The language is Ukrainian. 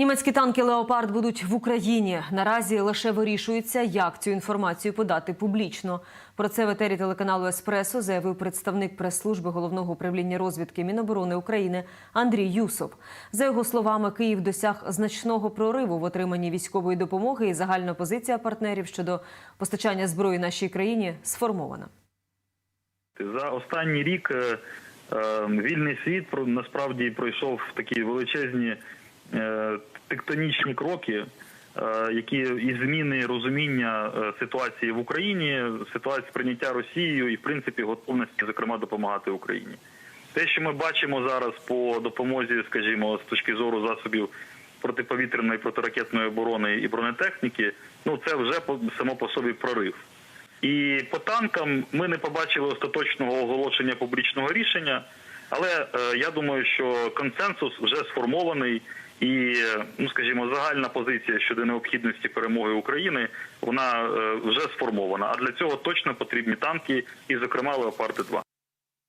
Німецькі танки Леопард будуть в Україні. Наразі лише вирішується, як цю інформацію подати публічно. Про це в етері телеканалу Еспресо заявив представник прес-служби головного управління розвідки Міноборони України Андрій Юсов. За його словами, Київ досяг значного прориву в отриманні військової допомоги, і загальна позиція партнерів щодо постачання зброї нашій країні сформована. За останній рік е, е, вільний світ насправді пройшов такі величезні тектонічні кроки, е, які і зміни розуміння е, ситуації в Україні, ситуації прийняття Росією і в принципі готовності, зокрема, допомагати Україні. Те, що ми бачимо зараз по допомозі, скажімо, з точки зору засобів протиповітряної протиракетної оборони і бронетехніки, ну це вже само по собі прорив. І по танкам ми не побачили остаточного оголошення публічного рішення, але е, я думаю, що консенсус вже сформований, і ну скажімо, загальна позиція щодо необхідності перемоги України вона е, вже сформована. А для цього точно потрібні танки, і зокрема Леопарди 2